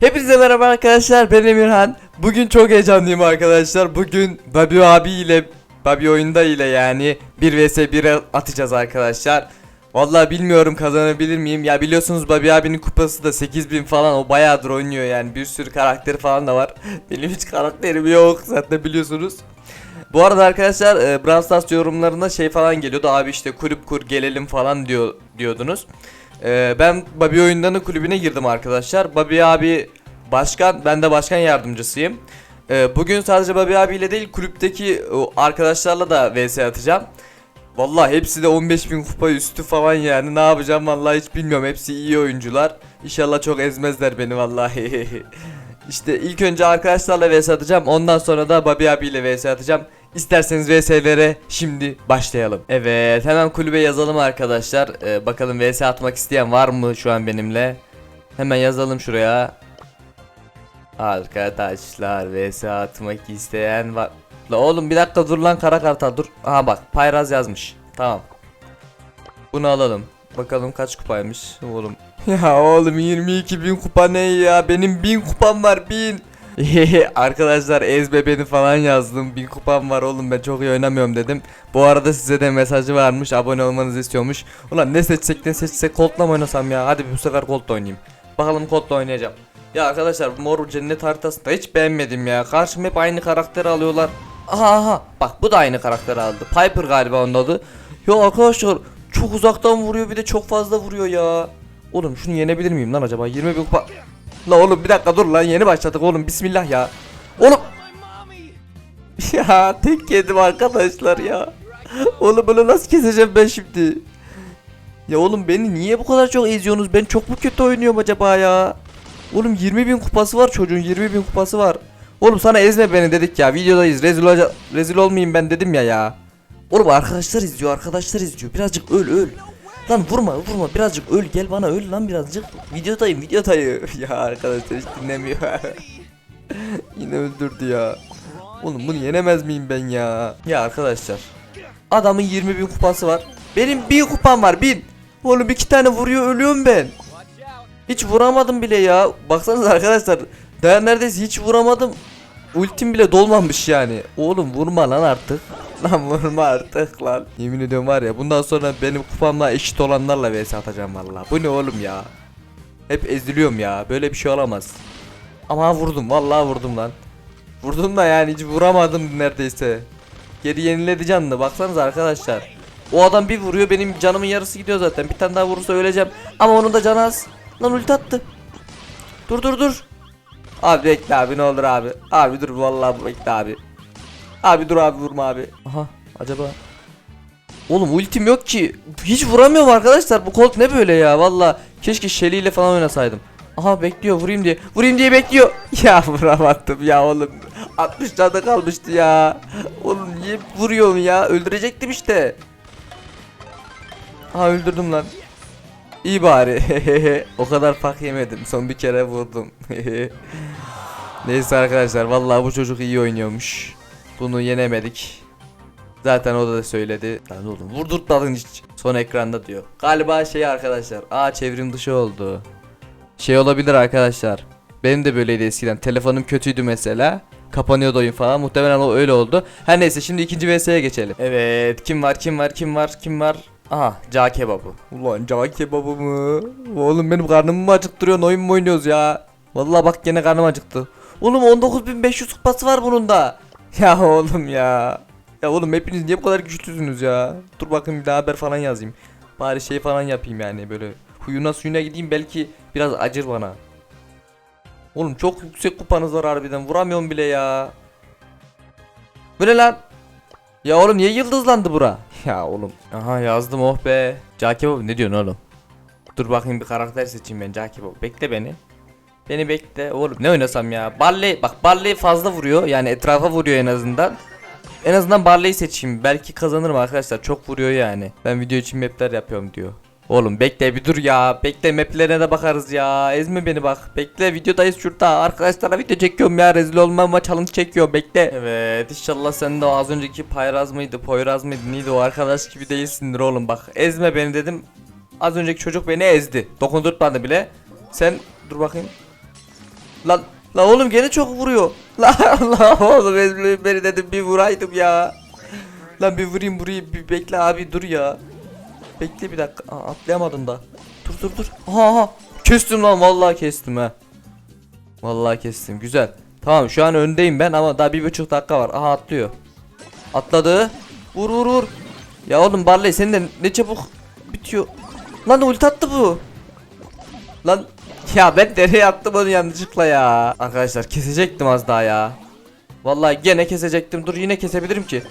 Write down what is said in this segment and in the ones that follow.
Hepinize merhaba arkadaşlar ben Emirhan. Bugün çok heyecanlıyım arkadaşlar. Bugün Babi abi ile Babi oyunda ile yani 1 vs 1 atacağız arkadaşlar. Vallahi bilmiyorum kazanabilir miyim? Ya biliyorsunuz Babi abinin kupası da 8000 falan o bayağıdır oynuyor yani. Bir sürü karakteri falan da var. Benim hiç karakterim yok zaten biliyorsunuz. Bu arada arkadaşlar e, Brawl Stars yorumlarında şey falan geliyordu. Abi işte kulüp kur gelelim falan diyor diyordunuz. E, ben Babi oyunlarının kulübüne girdim arkadaşlar. Babi abi başkan ben de başkan yardımcısıyım. E, bugün sadece Babi abiyle değil kulüpteki arkadaşlarla da vs atacağım. Vallahi hepsi de 15.000 kupa üstü falan yani ne yapacağım vallahi hiç bilmiyorum hepsi iyi oyuncular. İnşallah çok ezmezler beni vallahi. İşte ilk önce arkadaşlarla vs atacağım ondan sonra da Babi abiyle vs atacağım. İsterseniz VS'lere şimdi başlayalım. Evet hemen kulübe yazalım arkadaşlar. Ee, bakalım VS atmak isteyen var mı şu an benimle? Hemen yazalım şuraya. Arkadaşlar VS atmak isteyen var. La oğlum bir dakika dur lan kara kartal dur. Aha bak Payraz yazmış. Tamam. Bunu alalım. Bakalım kaç kupaymış oğlum. Ya oğlum 22 bin kupa ne ya? Benim 1000 kupam var 1000. Arkadaşlar ezbe beni falan yazdım. 1000 kupam var oğlum ben çok iyi oynamıyorum dedim. Bu arada size de mesajı varmış. Abone olmanızı istiyormuş. Ulan ne seçsek ne seçsek Colt'la mı oynasam ya? Hadi bu sefer Colt'la oynayayım. Bakalım Colt'la oynayacağım. Ya arkadaşlar mor cennet haritasında hiç beğenmedim ya. Karşıma hep aynı karakteri alıyorlar. Aha aha bak bu da aynı karakteri aldı. Piper galiba onun adı. Ya arkadaşlar çok uzaktan vuruyor bir de çok fazla vuruyor ya. Oğlum şunu yenebilir miyim lan acaba? 20 bin kupa. La oğlum bir dakika dur lan yeni başladık oğlum bismillah ya. Oğlum. Ya tek yedim arkadaşlar ya. Oğlum bunu nasıl keseceğim ben şimdi? Ya oğlum beni niye bu kadar çok eziyorsunuz? Ben çok mu kötü oynuyorum acaba ya? Oğlum 20 bin kupası var çocuğun 20 bin kupası var. Oğlum sana ezme beni dedik ya videodayız rezil, rezil olmayayım ben dedim ya ya. Oğlum arkadaşlar izliyor arkadaşlar izliyor birazcık öl öl. Lan vurma vurma birazcık öl gel bana öl lan birazcık. Videodayım videodayım. ya arkadaşlar hiç dinlemiyor. Yine öldürdü ya. Oğlum bunu yenemez miyim ben ya? Ya arkadaşlar. Adamın 20 bin kupası var. Benim 1000 kupam var 1000. Oğlum iki tane vuruyor ölüyorum ben. Hiç vuramadım bile ya. Baksanıza arkadaşlar. Daha neredeyse hiç vuramadım. Ultim bile dolmamış yani. Oğlum vurma lan artık. Lan vurma artık lan. Yemin ediyorum var ya bundan sonra benim kupamla eşit olanlarla vs atacağım valla. Bu ne oğlum ya? Hep eziliyorum ya. Böyle bir şey olamaz. Ama vurdum vallahi vurdum lan. Vurdum da yani hiç vuramadım neredeyse. Geri yeniledi canını baksanıza arkadaşlar. O adam bir vuruyor benim canımın yarısı gidiyor zaten. Bir tane daha vurursa öleceğim. Ama onun da canı az. Lan ulti attı. Dur dur dur. Abi bekle abi ne olur abi. Abi dur vallahi bekle abi. Abi dur abi vurma abi. Aha acaba. Oğlum ultim yok ki. Hiç vuramıyorum arkadaşlar. Bu Colt ne böyle ya valla. Keşke Shelly ile falan oynasaydım. Aha bekliyor vurayım diye. Vurayım diye bekliyor. Ya vuramadım ya oğlum. 60 canı kalmıştı ya. Oğlum niye vuruyorsun ya? Öldürecektim işte. Aha öldürdüm lan. İyi bari. o kadar fark yemedim. Son bir kere vurdum. Neyse arkadaşlar vallahi bu çocuk iyi oynuyormuş. Bunu yenemedik. Zaten o da söyledi. Lan oğlum vurdurtmadın hiç. Son ekranda diyor. Galiba şey arkadaşlar. Aa çevrim dışı oldu. Şey olabilir arkadaşlar. Benim de böyleydi eskiden. Telefonum kötüydü mesela. Kapanıyordu oyun falan. Muhtemelen o öyle oldu. Her neyse şimdi ikinci VS'ye geçelim. Evet kim var kim var kim var kim var? Aha cağ kebabı. Ulan cağ kebabı mı? Oğlum benim karnımı mı acıktırıyorsun oyun mu oynuyoruz ya? Vallahi bak gene karnım acıktı. Oğlum 19500 kupası var bunun da. Ya oğlum ya. Ya oğlum hepiniz niye bu kadar güçlüsünüz ya? Dur bakın bir daha haber falan yazayım. Bari şey falan yapayım yani böyle. Huyuna suyuna gideyim belki biraz acır bana. Oğlum çok yüksek kupanız var harbiden. Vuramıyorum bile ya. Ne lan? Ya oğlum niye yıldızlandı bura? Ya oğlum. Aha yazdım oh be. Caki baba ne diyorsun oğlum? Dur bakayım bir karakter seçeyim ben Caki baba. Bekle beni. Beni bekle oğlum ne oynasam ya? Barley bak Barley fazla vuruyor. Yani etrafa vuruyor en azından. En azından Barley'i seçeyim. Belki kazanırım arkadaşlar. Çok vuruyor yani. Ben video için mapler yapıyorum diyor. Oğlum bekle bir dur ya. Bekle maplerine de bakarız ya. Ezme beni bak. Bekle videodayız şurada. Arkadaşlara video çekiyorum ya. Rezil olmama challenge çekiyor. Bekle. Evet inşallah sen de o az önceki Payraz mıydı? Poyraz mıydı? Neydi o arkadaş gibi değilsindir oğlum bak. Ezme beni dedim. Az önceki çocuk beni ezdi. Dokundurtmadı bile. Sen dur bakayım. Lan lan oğlum gene çok vuruyor. Lan Allah oğlum beni, beni dedim bir vuraydım ya. Lan bir vurayım vurayım bir bekle abi dur ya. Bekle bir dakika. Aa, atlayamadım da. Dur dur dur. Aha aha. Kestim lan vallahi kestim ha. Vallahi kestim güzel. Tamam şu an öndeyim ben ama daha bir buçuk dakika var. Aha atlıyor. Atladı. Vur vur vur. Ya oğlum Barley senin de ne çabuk bitiyor. Lan ulti attı bu. Lan ya ben nereye attım onu yanlışlıkla ya. Arkadaşlar kesecektim az daha ya. Vallahi gene kesecektim. Dur yine kesebilirim ki.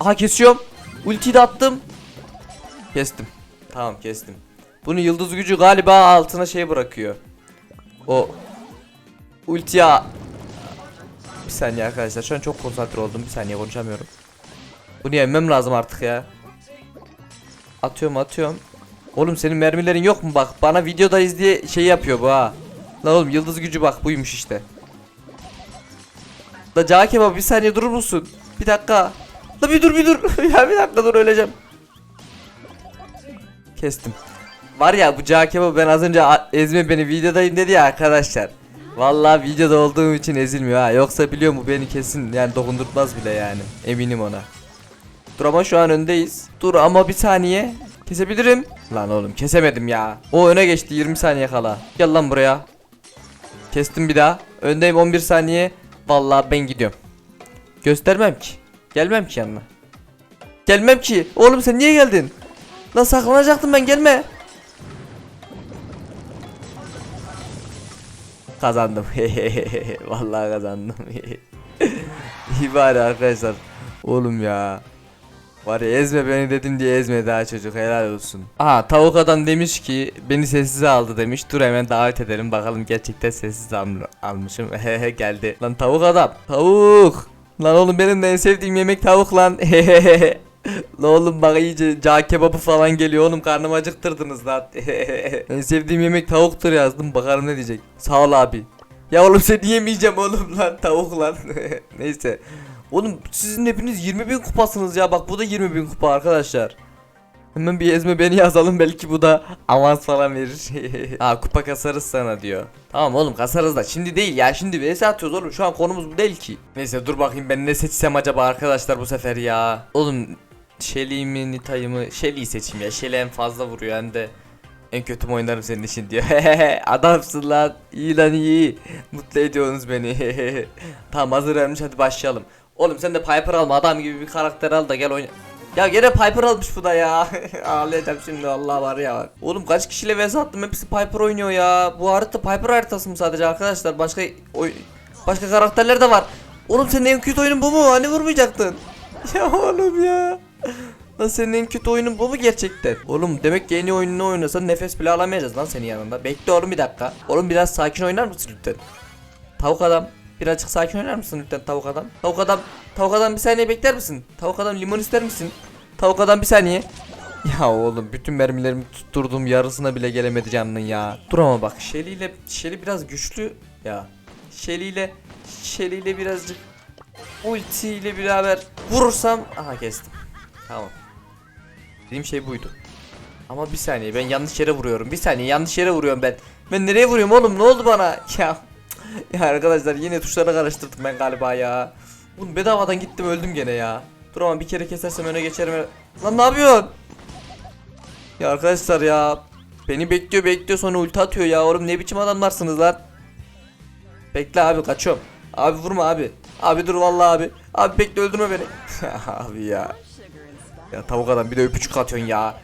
Aha kesiyorum. Ultiyi de attım. Kestim. Tamam kestim. Bunu yıldız gücü galiba altına şey bırakıyor. O ultiye bir saniye arkadaşlar şu an çok konsantre oldum bir saniye konuşamıyorum. Bunu yemem lazım artık ya. Atıyorum atıyorum. Oğlum senin mermilerin yok mu bak bana videoda izleye şey yapıyor bu ha. Lan oğlum yıldız gücü bak buymuş işte. La Cağ kebap bir saniye durur musun? Bir dakika. La bir dur bir dur. ya bir dakika dur öleceğim. Kestim. Var ya bu Cağ ben az önce ezme beni videodayım dedi ya arkadaşlar. Vallahi videoda olduğum için ezilmiyor ha. Yoksa biliyor mu beni kesin yani dokundurtmaz bile yani. Eminim ona. Dur ama şu an öndeyiz. Dur ama bir saniye. Kesebilirim. Lan oğlum kesemedim ya. O öne geçti 20 saniye kala. Gel lan buraya. Kestim bir daha. Öndeyim 11 saniye. Vallahi ben gidiyorum. Göstermem ki. Gelmem ki yanına. Gelmem ki. Oğlum sen niye geldin? Lan saklanacaktım ben gelme. Kazandım. Vallahi kazandım. İyi arkadaşlar. Oğlum ya. Var ya ezme beni dedim diye ezme daha çocuk helal olsun. Aha tavuk adam demiş ki beni sessize aldı demiş. Dur hemen davet edelim bakalım gerçekten sessiz al almışım. Hehe geldi. Lan tavuk adam. Tavuk. Lan oğlum benim de en sevdiğim yemek tavuk lan. Hehehe. Lan oğlum bak iyice cağ kebabı falan geliyor oğlum karnımı acıktırdınız lan. en sevdiğim yemek tavuktur yazdım bakalım ne diyecek. Sağ ol abi. Ya oğlum seni yemeyeceğim oğlum lan tavuk lan. Neyse. Oğlum sizin hepiniz 20 bin kupasınız ya bak bu da 20 bin kupa arkadaşlar. Hemen bir ezme beni yazalım belki bu da avans falan verir. ha kupa kasarız sana diyor. Tamam oğlum kasarız da şimdi değil ya şimdi vs atıyoruz oğlum şu an konumuz bu değil ki. Neyse dur bakayım ben ne seçsem acaba arkadaşlar bu sefer ya. Oğlum Shelly mi Nita'yı mı? Shelly'yi seçeyim ya Shelly en fazla vuruyor hem de en kötü oynarım senin için diyor. Adamsın lan. İyi lan iyi. Mutlu ediyorsunuz beni. tamam hazır vermiş hadi başlayalım. Oğlum sen de Piper alma adam gibi bir karakter al da gel oyna. Ya gene Piper almış bu da ya. Ağlayacağım şimdi Allah var ya. Oğlum kaç kişiyle vs attım hepsi Piper oynuyor ya. Bu harita Piper haritası mı sadece arkadaşlar? Başka oy başka karakterler de var. Oğlum senin en kötü oyunun bu mu? Hani vurmayacaktın? Ya oğlum ya. Lan senin en kötü oyunun bu mu gerçekten? Oğlum demek ki en iyi oyununu oynasan nefes bile alamayacağız lan senin yanında. Bekle oğlum bir dakika. Oğlum biraz sakin oynar mısın lütfen? Tavuk adam. Birazcık sakin oynar mısın lütfen tavuk adam? Tavuk adam. Tavuk adam bir saniye bekler misin? Tavuk adam limon ister misin? Tavuk adam bir saniye. Ya oğlum bütün mermilerimi tutturdum yarısına bile gelemedi canının ya. Dur ama bak Shelly ile Shelly biraz güçlü ya. Shelly ile Shelly ile birazcık ulti ile beraber vurursam aha kestim. Tamam. Dediğim şey buydu. Ama bir saniye ben yanlış yere vuruyorum. Bir saniye yanlış yere vuruyorum ben. Ben nereye vuruyorum oğlum? Ne oldu bana? Ya ya arkadaşlar yine tuşlara karıştırdım ben galiba ya. Oğlum bedavadan gittim öldüm gene ya. Dur ama bir kere kesersem öne geçerim. Lan ne yapıyorsun? Ya arkadaşlar ya. Beni bekliyor bekliyor sonra ulti atıyor ya. Oğlum ne biçim adamlarsınız lan? Bekle abi kaçıyorum. Abi vurma abi. Abi dur vallahi abi. Abi bekle öldürme beni. abi ya. Ya tavuk adam bir de öpücük atıyorsun ya.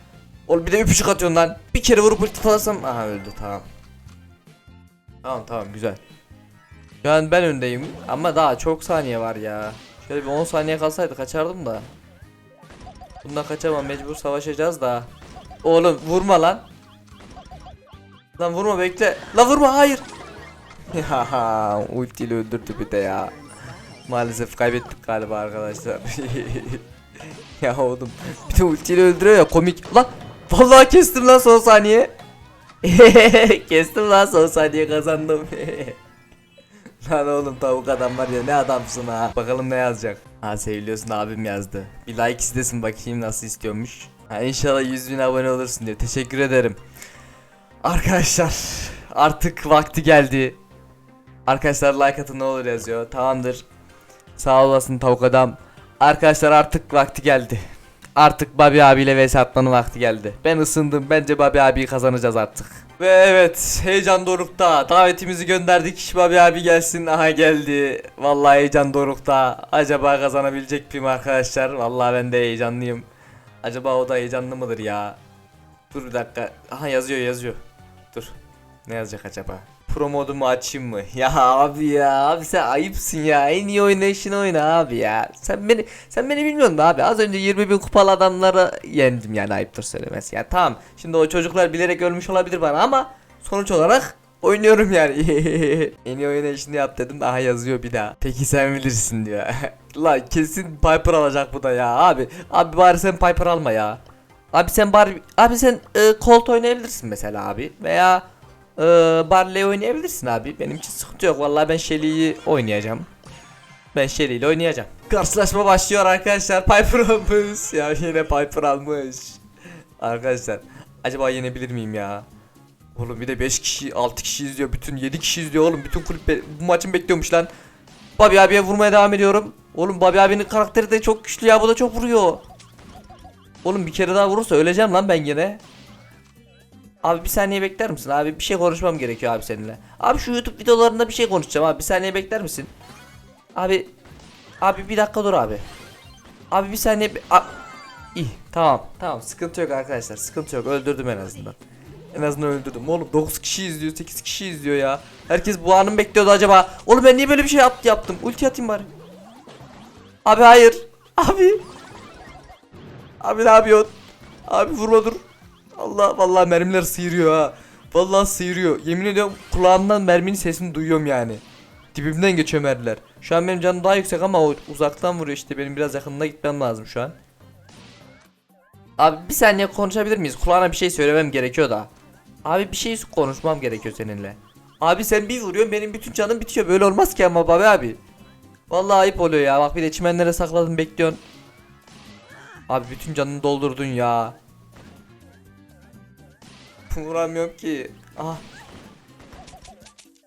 Oğlum bir de öpücük atıyorsun lan. Bir kere vurup ulti atarsam. Aha öldü tamam. Tamam tamam güzel. Şu an ben öndeyim ama daha çok saniye var ya. Şöyle bir 10 saniye kalsaydı kaçardım da. Bundan kaçamam mecbur savaşacağız da. Oğlum vurma lan. Lan vurma bekle. Lan vurma hayır. Ya ultiyle öldürdü bir de ya. Maalesef kaybettik galiba arkadaşlar. ya oğlum bir de ultiyle öldürüyor ya komik. Lan vallahi kestim lan son saniye. kestim lan son saniye kazandım. Lan oğlum tavuk adam var ya ne adamsın ha. Bakalım ne yazacak. Ha seviliyorsun abim yazdı. Bir like istesin bakayım nasıl istiyormuş. Ha inşallah 100 bin abone olursun diyor. Teşekkür ederim. Arkadaşlar artık vakti geldi. Arkadaşlar like atın ne olur yazıyor. Tamamdır. Sağ olasın tavuk adam. Arkadaşlar artık vakti geldi. Artık Babi abiyle vs atmanın vakti geldi. Ben ısındım. Bence Babi abiyi kazanacağız artık. Ve evet heyecan dorukta. Davetimizi gönderdik. Babi abi gelsin. Aha geldi. Vallahi heyecan dorukta. Acaba kazanabilecek miyim arkadaşlar? Vallahi ben de heyecanlıyım. Acaba o da heyecanlı mıdır ya? Dur bir dakika. Aha yazıyor yazıyor. Dur. Ne yazacak acaba? Pro modumu açayım mı? Ya abi ya abi sen ayıpsın ya. En iyi oynayışını oyna abi ya. Sen beni sen beni bilmiyorsun da abi. Az önce 20 bin kupalı adamları yendim yani ayıptır söylemesi. Ya tamam. Şimdi o çocuklar bilerek ölmüş olabilir bana ama sonuç olarak oynuyorum yani. en iyi oynayışını yap dedim. Aha yazıyor bir daha. Peki sen bilirsin diyor. La kesin Piper alacak bu da ya abi. Abi bari sen Piper alma ya. Abi sen bari abi sen e, Colt oynayabilirsin mesela abi veya e, Barley oynayabilirsin abi. Benim için sıkıntı yok. Vallahi ben Shelly'yi oynayacağım. Ben Shelly oynayacağım. Karşılaşma başlıyor arkadaşlar. Piper almış. Ya yine Piper almış. Arkadaşlar acaba yenebilir miyim ya? Oğlum bir de 5 kişi 6 kişi izliyor. Bütün 7 kişi izliyor oğlum. Bütün kulüp bu maçın bekliyormuş lan. Bobby abiye vurmaya devam ediyorum. Oğlum Bobby abinin karakteri de çok güçlü ya. Bu da çok vuruyor. Oğlum bir kere daha vurursa öleceğim lan ben yine. Abi bir saniye bekler misin? Abi bir şey konuşmam gerekiyor abi seninle. Abi şu YouTube videolarında bir şey konuşacağım abi. Bir saniye bekler misin? Abi abi bir dakika dur abi. Abi bir saniye be- İyi tamam tamam sıkıntı yok arkadaşlar sıkıntı yok öldürdüm en azından. En azından öldürdüm. Oğlum 9 kişi izliyor 8 kişi izliyor ya. Herkes bu anı bekliyordu acaba? Oğlum ben niye böyle bir şey yap- yaptım? Ulti atayım bari. Abi hayır. Abi. Abi ne yapıyorsun? Abi vurma dur. Allah vallahi mermiler sıyırıyor ha. Vallahi sıyırıyor. Yemin ediyorum kulağımdan merminin sesini duyuyorum yani. Dibimden geçiyor mermiler. Şu an benim canım daha yüksek ama uzaktan vuruyor işte. Benim biraz yakınına gitmem lazım şu an. Abi bir saniye konuşabilir miyiz? Kulağına bir şey söylemem gerekiyor da. Abi bir şey konuşmam gerekiyor seninle. Abi sen bir vuruyorsun benim bütün canım bitiyor. Böyle olmaz ki ama babi abi. Vallahi ayıp oluyor ya. Bak bir de çimenlere sakladın bekliyorsun. Abi bütün canını doldurdun ya. Vuramıyorum ki. Ah.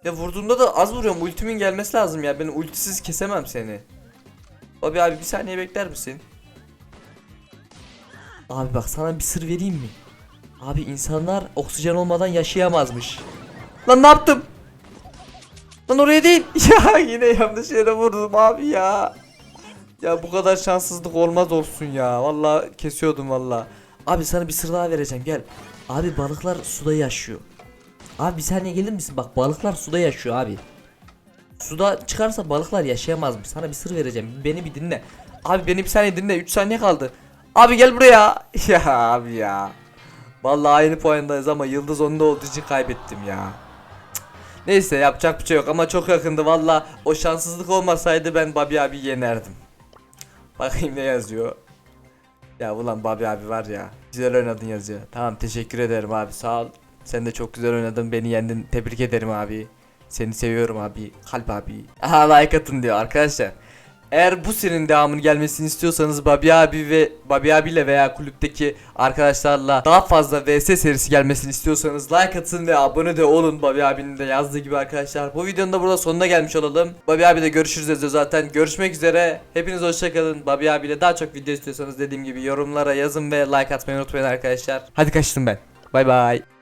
Ya vurduğumda da az vuruyorum. Ultimin gelmesi lazım ya. Ben ultisiz kesemem seni. Abi abi bir saniye bekler misin? Abi bak sana bir sır vereyim mi? Abi insanlar oksijen olmadan yaşayamazmış. Lan ne yaptım? Lan oraya değil. Ya yine yanlış yere vurdum abi ya. Ya bu kadar şanssızlık olmaz olsun ya. Vallahi kesiyordum vallahi. Abi sana bir sır daha vereceğim gel. Abi balıklar suda yaşıyor. Abi bir saniye gelir misin? Bak balıklar suda yaşıyor abi. Suda çıkarsa balıklar yaşayamazmış. Sana bir sır vereceğim. Beni bir dinle. Abi beni bir saniye dinle. 3 saniye kaldı. Abi gel buraya. Ya abi ya. Vallahi aynı puandayız ama yıldız onda olduğu için kaybettim ya. Neyse yapacak bir şey yok ama çok yakındı valla o şanssızlık olmasaydı ben Babi abi yenerdim. Bakayım ne yazıyor. Ya ulan Babi abi var ya. Güzel oynadın yazıyor. Tamam teşekkür ederim abi sağ ol. Sen de çok güzel oynadın beni yendin. Tebrik ederim abi. Seni seviyorum abi. Kalp abi. Aha like atın diyor arkadaşlar. Eğer bu serinin devamını gelmesini istiyorsanız Babi abi ve Babi abiyle veya kulüpteki arkadaşlarla daha fazla VS serisi gelmesini istiyorsanız like atın ve abone de olun Babi abinin de yazdığı gibi arkadaşlar. Bu videonun da burada sonuna gelmiş olalım. Babi abi de görüşürüz yazıyor zaten. Görüşmek üzere. Hepiniz hoşçakalın. Babi abiyle daha çok video istiyorsanız dediğim gibi yorumlara yazın ve like atmayı unutmayın arkadaşlar. Hadi kaçtım ben. Bay bay.